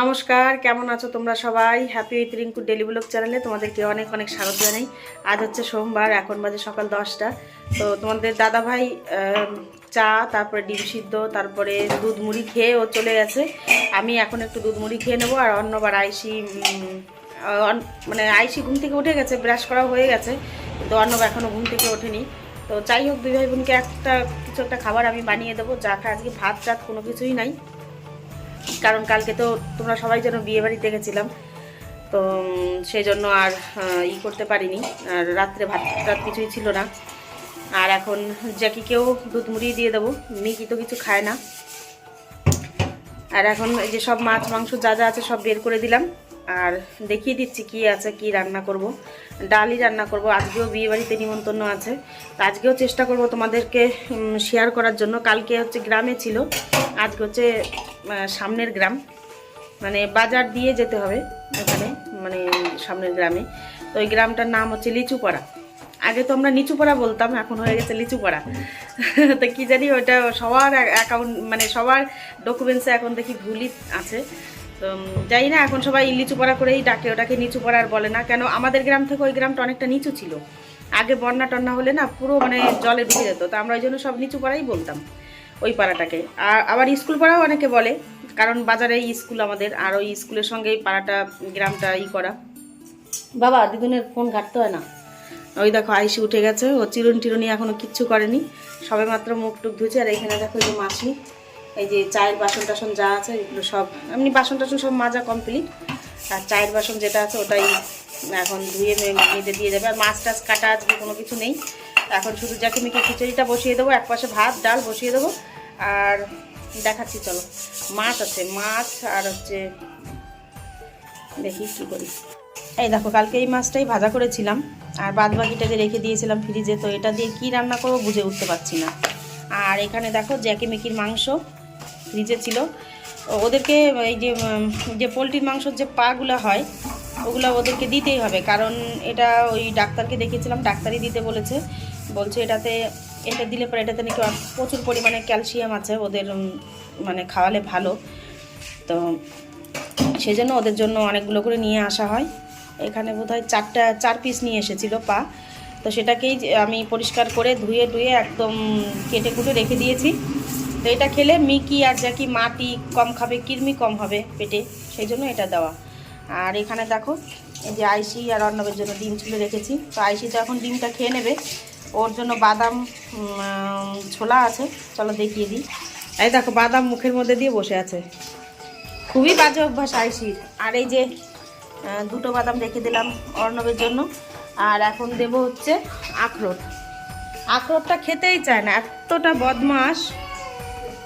নমস্কার, কেমন আছো তোমরা সবাই? Happy with Rinku daily blog চ্যানেলে তোমাদেরকে অনেক অনেক স্বাগত জানাই। আজ হচ্ছে সোমবার, এখন বাজে সকাল দশটা। তো তোমাদের দাদা ভাই চা, তারপরে ডিম সিদ্ধ, তারপরে দুধ মুড়ি খেয়ে ও চলে গেছে। আমি এখন একটু দুধ মুড়ি খেয়ে নেব আর অন্যবার আইসি মানে আইসি ঘুম থেকে উঠে গেছে, ব্রাশ করা হয়ে গেছে, কিন্তু অর্ণব এখনও ঘুম থেকে ওঠেনি। তো যাই হোক, দুই ভাই বোনকে একটা, কিছু একটা খাবার আমি বানিয়ে দেবো। যা আজকে ভাত চাত কোনো কিছুই নাই। কারণ কালকে তো তোমরা সবাই যেন বিয়ে বাড়িতে গেছিলাম, তো সেই জন্য আর ই করতে পারিনি। আর রাত্রে ভাত টাত কিছুই ছিল না। আর এখন জ্যাকিকেও দুধ মুড়ি দিয়ে দেবো। মিকি তো কিছু খায় না। আর এখন এই যে সব মাছ, মাংস যা যা আছে সব বের করে দিলাম। আর দেখিয়ে দিচ্ছি কি আছে, কি রান্না করব। ডালই রান্না করব। আজকেও বিয়ে বাড়িতে নিমন্ত্রণ আছে। তো আজকেও চেষ্টা করব তোমাদেরকে শেয়ার করার জন্য। কালকে হচ্ছে গ্রামে ছিল। আজকে হচ্ছে সামনের গ্রাম। মানে বাজার দিয়ে যেতে হবে এখানে মানে সামনের গ্রামে। তো ওই গ্রামটার নাম হচ্ছে লিচুপাড়া। আগে তো আমরা নিচুপাড়া বলতাম, এখন হয়ে গেছে লিচুপাড়া। তো কি জানি ওটা সবার অ্যাকাউন্ট মানে সবার ডকুমেন্টসে এখন দেখি ভুলই আছে। তো জানি না, এখন সবাই লিচুপাড়া করেই ডাকে, ওটাকে নিচুপাড়া আর বলে না। কেন, আমাদের গ্রাম থেকে ওই গ্রামটা অনেকটা নিচু ছিল। আগে বন্যা টন্যা হলে না পুরো মানে জলে ডুবে যেত, তো আমরা ওই জন্য সব নিচু পাড়াই বলতাম ওই পাড়াটাকে। আর আবার স্কুল পাড়াও অনেকে বলে, কারণ বাজারে স্কুল আমাদের, আর ওই স্কুলের সঙ্গে পাড়াটা, গ্রামটা ই করা। বাবা দিদুনের ফোন ঘাটতে হয় না। ওই দেখো, আইসি উঠে গেছে, ও চিরুন টিরুনি এখনও কিচ্ছু করেনি। সবে মাত্র মুখ টুক ধুয়েছে, আর এখানে দেখো যে মাসি। এই যে চায়ের বাসন টাসন যা আছে, এগুলো সব, এমনি বাসন টাসন সব মাজা কমপ্লিট আর চায়ের বাসন যেটা আছে ওটাই এখন ধুয়ে মে- মেজে দিয়ে যাবে। আর মাছ টাছ কাটা আজকে কোনো কিছু নেই। এখন শুধু যাকে মেখে খিচুড়িটা বসিয়ে দেবো, এক পাশে ভাত, ডাল বসিয়ে দেবো। আর দেখাচ্ছি, চলো। মাছ আছে, মাছ আর হচ্ছে দেখি কী করি। এই দেখো, কালকে এই মাছটাই ভাজা করেছিলাম। আর বাদ বাকিটাকে রেখে দিয়েছিলাম ফ্রিজে তো এটা দিয়ে কি রান্না করব বুঝে উঠতে পারছি না। আর এখানে দেখো জ্যাকি মেকির মাংস। ফ্রিজে ছিল। ওদেরকে এই যে যে পোলট্রির মাংসর যে পাগুলো হয়, ওগুলো ওদেরকে দিতেই হবে। কারণ এটা ওই ডাক্তারকে দেখিয়েছিলাম, ডাক্তারই দিতে বলেছে। বলছে এটাতে, এটা দিলে পরে এটাতে নাকি প্রচুর পরিমাণে ক্যালসিয়াম আছে, ওদের মানে খাওয়ালে ভালো। তো সেই জন্য ওদের জন্য অনেকগুলো করে নিয়ে আসা হয়। এখানে বোধহয় চারটা, চার পিস নিয়ে এসেছিল পা। তো সেটাকেই আমি পরিষ্কার করে ধুয়ে টুয়ে একদম কেটে কুটে রেখে দিয়েছি। তো এটা খেলে মিকি আর জ্যাকি মাটি কম খাবে, কৃমি কম হবে পেটে, সেই জন্য এটা দেওয়া। আর এখানে দেখো, এই যে আইসি আর অর্ণবের জন্য ডিম ছুলে রেখেছি। তো আইসি তো এখন ডিমটা খেয়ে নেবে। ওর জন্য বাদাম ছোলা আছে। চলো দেখিয়ে দিই। এই দেখো, বাদাম মুখের মধ্যে দিয়ে বসে আছে। খুবই বাজে অভ্যাস আইসির। আর এই যে দুটো বাদাম রেখে দিলাম অর্ণবের জন্য। আর এখন দেব হচ্ছে আখরোট। আখরোটটা খেতেই চায় না, এতটা বদমাস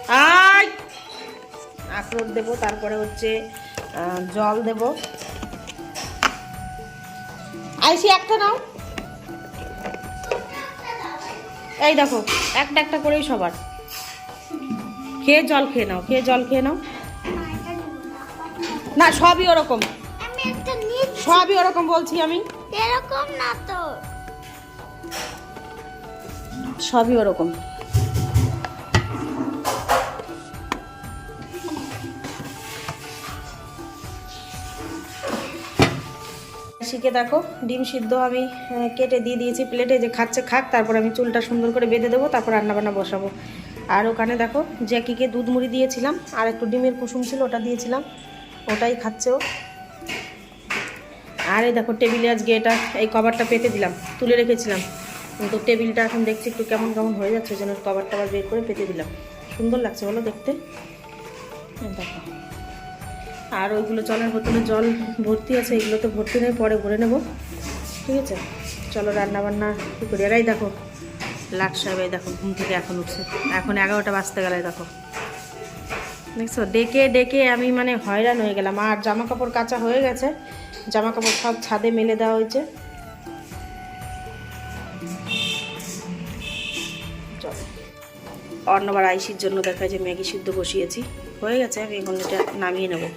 আয়! আখরোট দেবো তারপরে হচ্ছে জল দেব। আইসি একটা নাও। এই দেখো একটা একটা করেই সবার। খেয়ে জল খেয়ে নাও খেয়ে জল খেয়ে নাও। না সবই ওরকম। আমি একটা নিচ সবই ওরকম বলছি আমি। এরকম না তো। সবই ওরকম। শিখে দেখো। ডিম সিদ্ধ আমি কেটে দিয়ে দিয়েছি প্লেটে যে খাচ্ছে খাক, তারপর আমি চুলটা সুন্দর করে বেঁধে দেবো, তারপর রান্নাবান্না বসাবো। আর ওখানে দেখো, জ্যাকিকে দুধ মুড়ি দিয়েছিলাম, আর একটু ডিমের কুসুম ছিল, ওটা দিয়েছিলাম। ওটাই খাচ্ছে ও। আর এই দেখো, টেবিলে আজকে এটা, এই কভারটা পেতে দিলাম, তুলে রেখেছিলাম। কিন্তু টেবিলটা এখন দেখছি একটু কেমন কেমন হয়ে যাচ্ছে ওই জন্য কভারটা আবার বের করে পেতে দিলাম। সুন্দর লাগছে বলো দেখতে। দেখো। আর ওইগুলো জলের বোতলে জল ভর্তি আছে এগুলো তো ভর্তি নেই, পরে ভরে নেব। ঠিক আছে? চলো রান্না বান্না কী করি? আর এই দেখো, লাট সাহেব, এই দেখো, ঘুম থেকে এখন উঠছে। এখন এগারোটা বাজতে গেলে দেখো। দেখছ? ডেকে ডেকে আমি মানে হয়রান হয়ে গেলাম। আর জামা কাপড় কাঁচা হয়ে গেছে। জামা কাপড় সব ছাদে মেলে দেওয়া হয়েছে। অন্যবার আইসির জন্য দেখা যে ম্যাগি সিদ্ধ বসিয়েছি। হয়ে গেছে, আমি এখন এটা নামিয়ে নেব।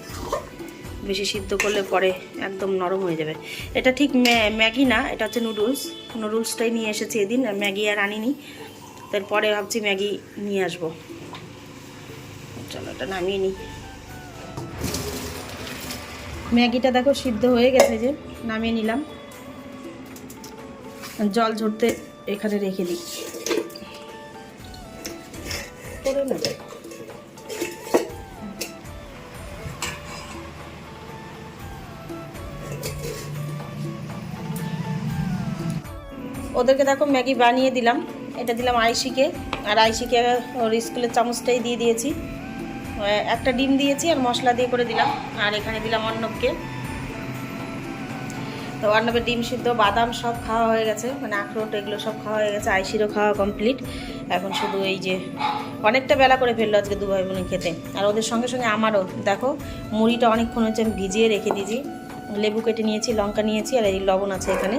বেশি সিদ্ধ করলে পরে একদম নরম হয়ে যাবে। এটা ঠিক ম্যা- ম্যাগি না, এটা হচ্ছে নুডলস। নুডলসটাই নিয়ে এসেছি এদিন, আর ম্যাগি আর আনিনি। তারপরে ভাবছি ম্যাগি নিয়ে আসব। চলো এটা নামিয়ে নিই। ম্যাগিটা দেখো সিদ্ধ হয়ে গেছে যে, নামিয়ে নিলাম। জল ঝরতে এখানে রেখে দিই। করে ওদেরকে দেখো ম্যাগি বানিয়ে দিলাম। এটা দিলাম আইসিকে আর আইসিকে ওর স্কুলের চামচটাই দিয়ে দিয়েছি। একটা ডিম দিয়েছি আর মশলা দিয়ে করে দিলাম। আর এখানে দিলাম অর্ণবকে। তো অর্ণবের ডিম সিদ্ধ, বাদাম সব খাওয়া হয়ে গেছে। মানে আখরোট এগুলো সব খাওয়া হয়ে গেছে, আইসিরও খাওয়া কমপ্লিট এখন শুধু এই যে অনেকটা বেলা করে ফেলল আজকে দু ভাই খেতে। আর ওদের সঙ্গে সঙ্গে আমারও, দেখো, মুড়িটা অনেকক্ষণ হচ্ছে আমি ভিজিয়ে রেখে দিয়েছি। লেবু কেটে নিয়েছি, লঙ্কা নিয়েছি, আর এই লবণ আছে এখানে।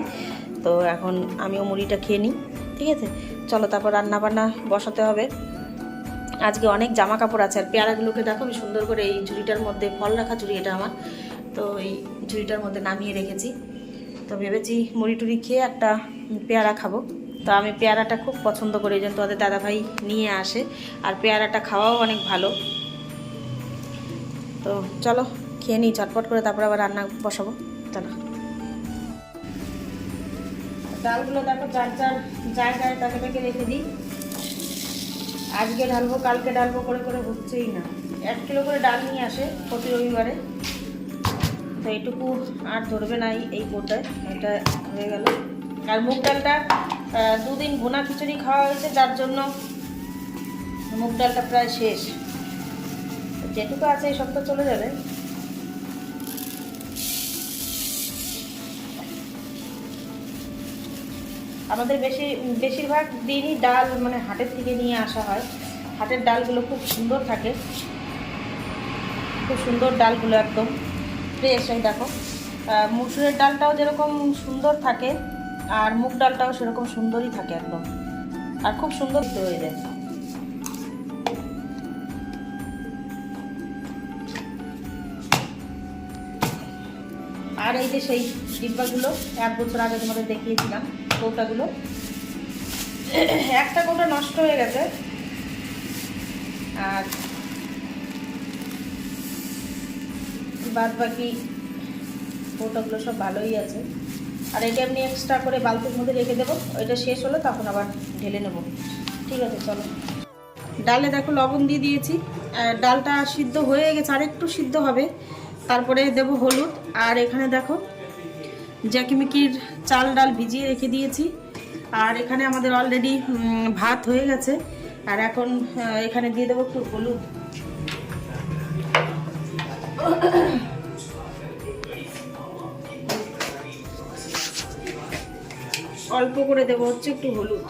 তো এখন আমিও মুড়িটা খেয়ে নিই, ঠিক আছে? চলো, তারপর রান্না বান্না বসাতে হবে। আজকে অনেক জামা কাপড় আছে, আর পেয়ারাগুলোকে দেখো, আমি সুন্দর করে এই ঝুড়িটার মধ্যে, ফল রাখা ঝুড়ি এটা আমার, তো এই ঝুড়িটার মধ্যে নামিয়ে রেখেছি। তো ভেবেছি মুড়ি টুড়ি খেয়ে একটা পেয়ারা খাব। তো আমি পেয়ারাটা খুব পছন্দ করি যেন তোমাদের দাদাভাই নিয়ে আসে। আর পেয়ারাটা খাওয়াও অনেক ভালো। তো চলো, খেয়ে নিই চটপট করে তারপর আবার রান্না বসাবো। চলো। ডালগুলো দেখো, চার চার জায়গায় তাকে তাকে রেখে দিই। আজকে ঢালবো, কালকে ঢালবো, করে করে হচ্ছেই না। এক কিলো করে ডাল নিয়ে আসে প্রতি রবিবারে। তো এইটুকু আর ধরবে না এই- কোটায় এটা হয়ে গেল। আর মুগ ডালটা দুদিন ভুনা খিচুড়ি খাওয়া হয়েছে, যার জন্য মুগ ডালটা প্রায় শেষ। যেটুকু আছে এই সপ্তাহ চলে যাবে। আমাদের বেশি বেশিরভাগ দিনই ডাল মানে হাটের থেকে নিয়ে আসা হয়। হাটের ডালগুলো খুব সুন্দর থাকে। খুব সুন্দর ডালগুলো একদম। ফ্রেশ এই দেখো। মুসুরের ডালটাও যেরকম সুন্দর থাকে, আর মুগ ডালটাও সেরকম সুন্দরই থাকে একদম। আর খুব সুন্দর হয়ে যায় আর এই যে সেই ডিব্বাগুলো, এক বছর আগে তোমাদের দেখিয়েছিলাম কৌটাগুলো। একটা কৌটা নষ্ট হয়ে গেছে। আর বাদ বাকি কৌটাগুলো সব ভালোই আছে। আর এটা এমনি এক্সট্রা করে বালতির মধ্যে রেখে দেবো। ওইটা শেষ হলে, তখন আবার ঢেলে নেব। ঠিক আছে, চলো। ডালে দেখো লবণ দিয়ে দিয়েছি। ডালটা সিদ্ধ হয়ে গেছে আর একটু সিদ্ধ হবে। তারপরে দেব হলুদ। আর এখানে দেখো জ্যাকিমিকির চাল ডাল ভিজিয়ে রেখে দিয়েছি। আর এখানে আমাদের অলরেডি ভাত হয়ে গেছে। আর এখন এখানে দিয়ে দেবো একটু হলুদ। অল্প করে দেবো, হচ্ছে একটু হলুদ।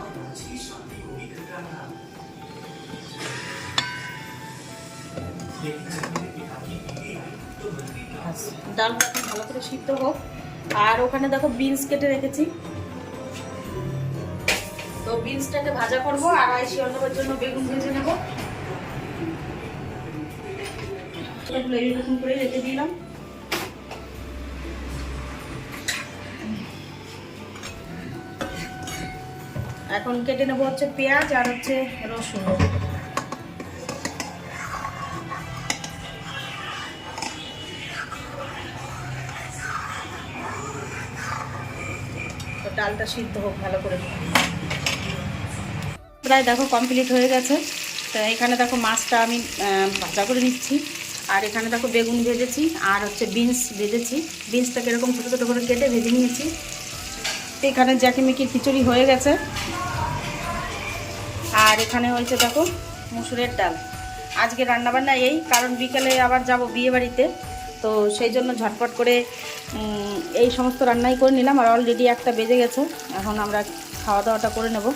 ডালটা ভালো করে সিদ্ধ হোক। আর ওখানে দেখো বিনস কেটে রেখেছি। তো বিনসটাকে ভাজা করব, আর আইসি অন্যের জন্য বেগুন ভেজে নেব। করে রেখে দিলাম। এখন কেটে নেব হচ্ছে পেঁয়াজ আর হচ্ছে রসুন। ডালটা সিদ্ধ হোক, ভালো করে। প্রায় দেখো কমপ্লিট হয়ে গেছে। তো এখানে দেখো মাছটা আমি ভাজা করে নিচ্ছি। আর এখানে দেখো বেগুন ভেজেছি, আর হচ্ছে বিনস ভেজেছি। বিনসটাকে এরকম ছোটো ছোটো করে কেটে ভেজে নিয়েছি। এখানে জ্যাকিমিকির খিচুড়ি হয়ে গেছে। আর এখানে হয়েছে দেখো মুসুরের ডাল। আজকে রান্নাবান্না এই, কারণ বিকেলে আবার যাব বিয়ে বাড়িতে। তো সেই জন্য ঝটপট করে এই সমস্ত রান্নাই করে নিলাম, আর অলরেডি একটা বেজে গেছে। এখন আমরা খাওয়া দাওয়াটা করে নেব।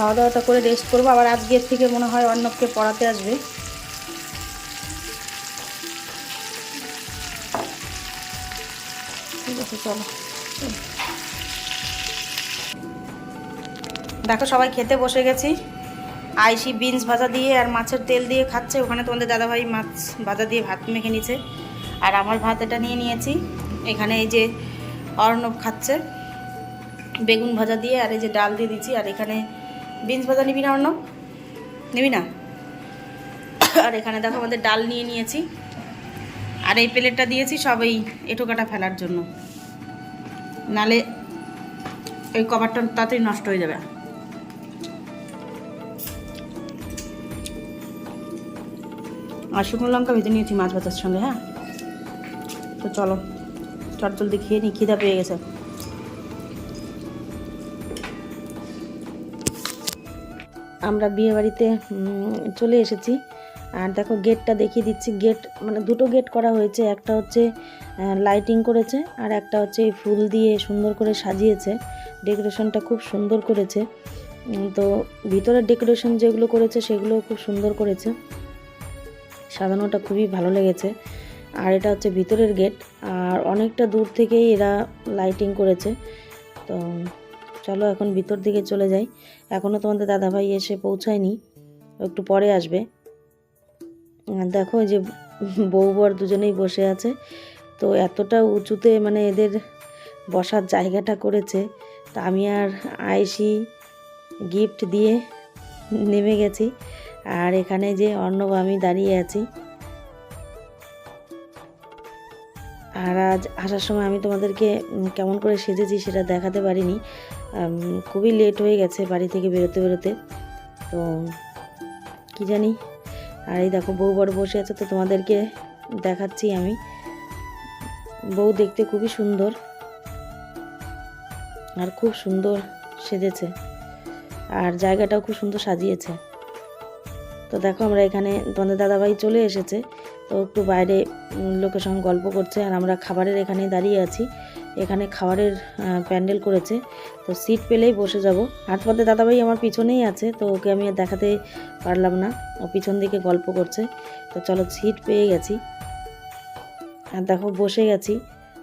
খাওয়া দাওয়াটা করে রেস্ট করব। আবার আজকের থেকে মনে হয় অর্ণবকে পড়াতে আসবে। ঠিক আছে, চলো। দেখো, সবাই খেতে বসে গেছি। আইসি বিনস ভাজা দিয়ে আর মাছের তেল দিয়ে খাচ্ছে। ওখানে তোমাদের দাদাভাই মাছ ভাজা দিয়ে ভাত মেখে নিচ্ছে আর আমার ভাত এটা নিয়ে নিয়েছি। এখানে এই যে অর্ণব খাচ্ছে। বেগুন ভাজা দিয়ে আর এই যে ডাল দিয়ে দিচ্ছি আর এখানে বিনস ভাজা নিবি না অন্য নিবি না? আর এখানে দেখো আমাদের ডাল নিয়ে নিয়েছি। আর এই প্লেটটা দিয়েছি সব এই এঁটো কাটা ফেলার জন্য। নালে এই কভারটা তাড়াতাড়ি নষ্ট হয়ে যাবে। আর শুকনো লঙ্কা ভেজে নিয়েছি মাছ ভাজার সঙ্গে হ্যাঁ? তো চলো চট জলদি খেয়ে নিই খিদা পেয়ে গেছে। আমরা বিয়ে বাড়িতে চলে এসেছি। আর দেখো গেটটা দেখিয়ে দিচ্ছি। গেট মানে দুটো গেট করা হয়েছে। একটা হচ্ছে লাইটিং করেছে আর একটা হচ্ছে ফুল দিয়ে সুন্দর করে সাজিয়েছে। ডেকোরেশনটা খুব সুন্দর করেছে। তো ভিতরের ডেকোরেশন যেগুলো করেছে সেগুলো খুব সুন্দর করেছে। সাজানোটা খুবই ভালো লেগেছে। আর এটা হচ্ছে ভিতরের গেট। আর অনেকটা দূর থেকেই এরা লাইটিং করেছে। তো চলো এখন ভিতর দিকে চলে যাই। এখনও তোমাদের দাদাভাই এসে পৌঁছায়নি। একটু পরে আসবে। দেখো যে বউ বর দুজনেই বসে আছে। তো এতটা উঁচুতে মানে এদের বসার জায়গাটা করেছে। তা আমি আর আইসি গিফট দিয়ে নেমে গেছি। আর এখানে যে অর্ণব, আমি দাঁড়িয়ে আছি। আর আজ আসার সময় আমি তোমাদেরকে কেমন করে সেজেছি সেটা দেখাতে পারিনি। খুবই লেট হয়ে গেছে বাড়ি থেকে বেরোতে বেরোতে। তো, কি জানি? আর এই দেখো, বউ বড় বসে আছে তো তোমাদেরকে দেখাচ্ছি আমি। বউ দেখতে খুবই সুন্দর আর খুব সুন্দর সেজেছে। আর জায়গাটাও খুব সুন্দর সাজিয়েছে। তো দেখো আমরা এখানে তোমাদের দাদাভাই চলে এসেছে। তো একটু বাইরে লোকের সঙ্গে গল্প করছে আর আমরা খাবারের এখানে দাঁড়িয়ে আছি। এখানে খাবারের প্যান্ডেল করেছে। তো সিট পেলেই বসে যাব। তোমাদের দাদাভাই আমার পিছনেই আছে, তো ওকে আমি আর দেখাতে পারলাম না। ও পিছন দিকে গল্প করছে। তো চলো সিট পেয়ে গেছি। আর দেখো বসে গেছি।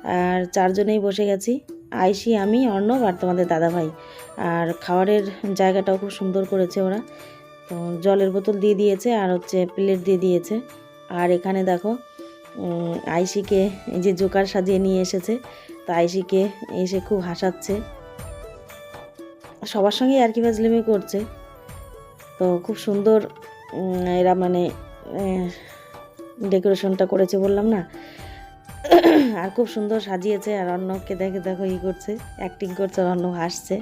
আর চারজনেই বসে গেছি। আইসি, আমি, অর্ণব আর তোমাদের দাদাভাই। আর খাবারের জায়গাটাও খুব সুন্দর করেছে ওরা। তো জলের বোতল দিয়ে দিয়েছে আর হচ্ছে প্লেট দিয়ে দিয়েছে। আর এখানে দেখো আইসিকে এই যে জোকার সাজিয়ে নিয়ে এসেছে। তো আইসিকে এসে খুব হাসাচ্ছে। সবার সঙ্গে আর কি ফাজলিমি করছে। তো খুব সুন্দর এরা মানে ডেকোরেশনটা করেছে বললাম না। আর খুব সুন্দর সাজিয়েছে আর অন্যকে দেখে দেখো ই করছে অ্যাক্টিং করছে, আর অন্য হাসছে।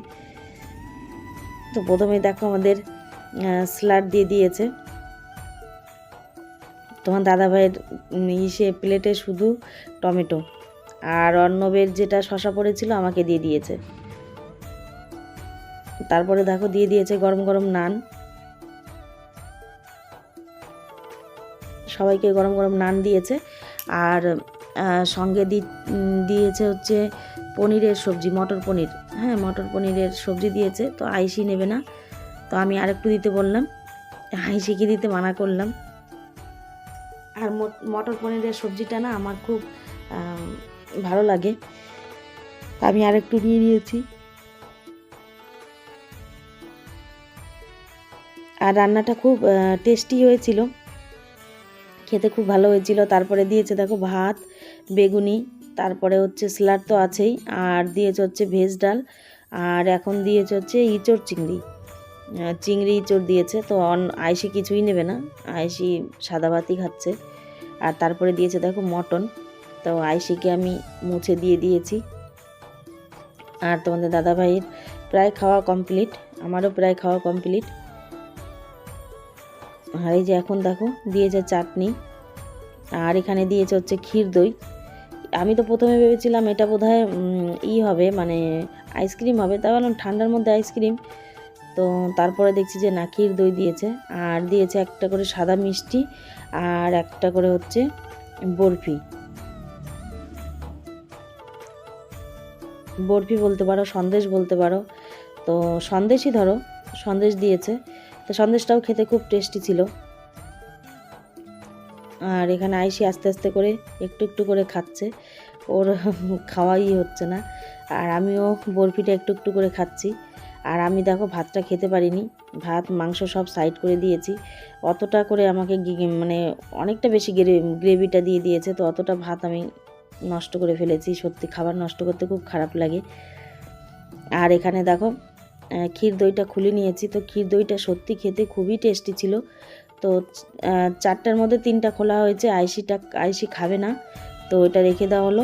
তো প্রথমে দেখো আমাদের স্লাড দিয়ে দিয়েছে। তোমার দাদাভাইয়ের ইসে প্লেটে শুধু টমেটো। আর অর্ণবের যেটা শশা পড়েছিল আমাকে দিয়ে দিয়েছে। তারপরে দেখো দিয়ে দিয়েছে গরম গরম নান। সবাইকে গরম গরম নান দিয়েছে। আর সঙ্গে দিয়েছে হচ্ছে পনিরের সবজি, মটর পনির। হ্যাঁ মটর পনিরের সবজি দিয়েছে, তো আইসি নেবে না। তো আমি আরেকটু দিতে বললাম। আইসিকে দিতে মানা করলাম। আর মট- মটর পনিরের সবজিটা না আমার খুব ভালো লাগে। আমি আর একটু নিয়ে নিয়েছি। আর রান্নাটা খুব টেস্টি হয়েছিল। খেতে খুব ভালো হয়েছিল। তারপরে দিয়েছে দেখো ভাত, বেগুনি, তারপরে হচ্ছে স্যালাড তো আছেই। আর দিয়েছে হচ্ছে ভেজ ডাল। আর এখন দিয়েছে হচ্ছে ইঁচড় চিংড়ি। চিংড়ি চোর দিয়েছে, তো অন আইসি কিছুই নেবে না। আইসি সাদা ভাতই খাচ্ছে। আর তারপরে দিয়েছে দেখো মটন। তো আইসিকে আমি মুছে দিয়ে দিয়েছি। আর তোমাদের দাদাভাইয়ের প্রায় খাওয়া কমপ্লিট। আমারও প্রায় খাওয়া কমপ্লিট। আর এই যে এখন দেখো, দিয়েছে চাটনি। আর এখানে দিয়েছে হচ্ছে ক্ষীর দই। আমি তো প্রথমে ভেবেছিলাম এটা বোধ হয় ই হবে মানে আইসক্রিম হবে। তা বললাম ঠান্ডার মধ্যে আইসক্রিম। তো তারপরে দেখছি যে না ক্ষীর দই দিয়েছে, আর দিয়েছে একটা করে সাদা মিষ্টি আর একটা করে হচ্ছে বরফি। বরফি বলতে পারো, সন্দেশ বলতে পারো, তো সন্দেশই ধরো, সন্দেশ দিয়েছে। তো সন্দেশটাও খেতে খুব টেস্টি ছিল। আর এখানে আইসি আস্তে আস্তে করে একটু একটু করে খাচ্ছে, ওর খাওয়াই হচ্ছে না। আর আমিও বরফিটা একটু একটু করে খাচ্ছি। আর আমি দেখো ভাতটা খেতে পারিনি। ভাত, মাংস সব সাইড করে দিয়েছি। অতটা করে আমাকে মানে অনেকটা বেশি গ্রেভিটা দিয়ে দিয়েছে। তো অতটা ভাত আমি নষ্ট করে ফেলেছি। সত্যি খাবার নষ্ট করতে খুব খারাপ লাগে। আর এখানে দেখো ক্ষীর দইটা খুলে নিয়েছি। তো ক্ষীর দইটা সত্যি খেতে খুবই টেস্টি ছিল। তো চারটার মধ্যে তিনটা খোলা হয়েছে। আইসিটা, আইসি খাবে না। তো ওটা রেখে দেওয়া হলো।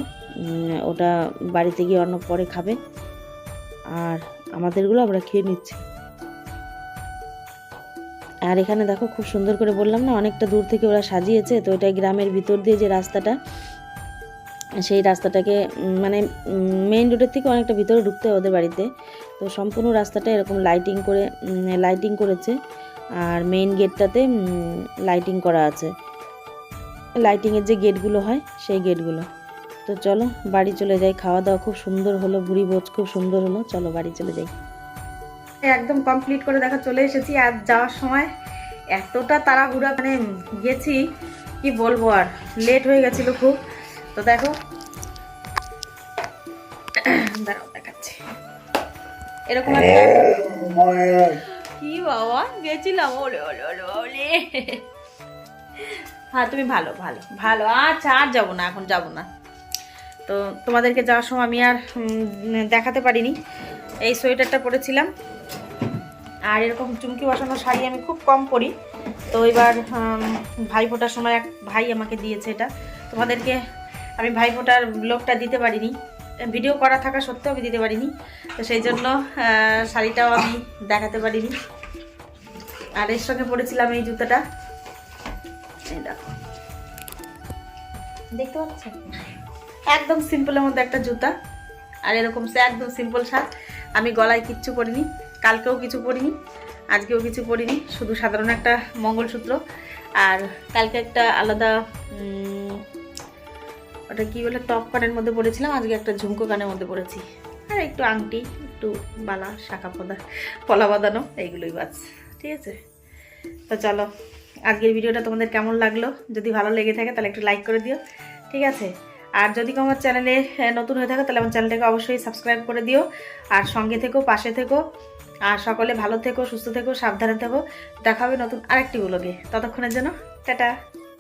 ওটা বাড়িতে গিয়ে অন্য পরে খাবে। আর আমাদেরগুলো আমরা খেয়ে নিচ্ছি। আর এখানে দেখো খুব সুন্দর করে বললাম না, অনেকটা দূর থেকে ওরা সাজিয়েছে, তো এটা গ্রামের ভিতর দিয়ে যে রাস্তাটা, সেই রাস্তাটাকে মানে মেইন রোডের থেকে অনেকটা ভিতরে ঢুকতে হয় ওদের বাড়িতে। তো সম্পূর্ণ রাস্তাটা এরকম লাইটিং করে লাইটিং করেছে। আর মেইন গেটটাতে লাইটিং করা আছে। লাইটিংয়ের যে গেটগুলো হয়, সেই গেটগুলো তো চলো, বাড়ি চলে যাই। খাওয়া দাওয়া খুব সুন্দর হলো বুড়ি ভোজ খুব সুন্দর হলো। চলো, বাড়ি চলে যাই। একদম কমপ্লিট করে দেখা, চলে এসেছি আর যাওয়ার সময় এতটা তাড়াহুড়া মানে গেছি, কি বলব আর লেট হয়ে গেছিল খুব। তো দেখো, দাঁড়াও, দেখাচ্ছি। এরকম কি বাবা, গেছিলাম, ওরে ওরে ওরে ওরে। হ্যাঁ তুমি ভালো ভালো ভালো। আচ্ছা আর যাব না, এখন যাব না। তো তোমাদেরকে যাওয়ার সময় আমি আর দেখাতে পারিনি। এই সোয়েটারটা পরেছিলাম। আর এরকম চুমকি বসানো শাড়ি আমি খুব কম পরি। তো এবার ভাই ফোটার সময় এক ভাই আমাকে দিয়েছে এটা। তোমাদেরকে আমি ভাই ফোটার ব্লগটা দিতে পারিনি। ভিডিও করা থাকা সত্ত্বেও আমি দিতে পারিনি। তো সেই জন্য শাড়িটাও আমি দেখাতে পারিনি। আর এর সঙ্গে পরেছিলাম এই জুতোটা। দেখতে পাচ্ছ? একদম সিম্পলের মধ্যে একটা জুতা। আর এরকম সে একদম সিম্পল শার্ট। আমি গলায় কিচ্ছু পরিনি, কালকেও কিছু পরিনি, আজকেও কিছু পরিনি, শুধু সাধারণ একটা মঙ্গলসূত্র। আর কালকে একটা আলাদা ওটা কী বলে, টপ কানের মধ্যে পরেছিলাম, আজকে একটা ঝুমকো কানের মধ্যে পরেছি। আর একটু আংটি, একটু বালা, শাখা পদা, পলা বাঁধানো, এইগুলোই বাস, ঠিক আছে? তো চলো, আজকের ভিডিওটা তোমাদের কেমন লাগল? যদি ভালো লেগে থাকে তাহলে একটু লাইক করে দিও, ঠিক আছে? আর যদি আমার চ্যানেলে নতুন হয়ে থাকে, তাহলে আমার চ্যানেলটাকে অবশ্যই সাবস্ক্রাইব করে দিও। আর সঙ্গে থেকো, পাশে থেকো। আর সকলে ভালো থেকো, সুস্থ থেকো, সাবধানে থেকো। দেখা হবে নতুন আরেকটি ব্লগে ততক্ষণের জন্য, টাটা।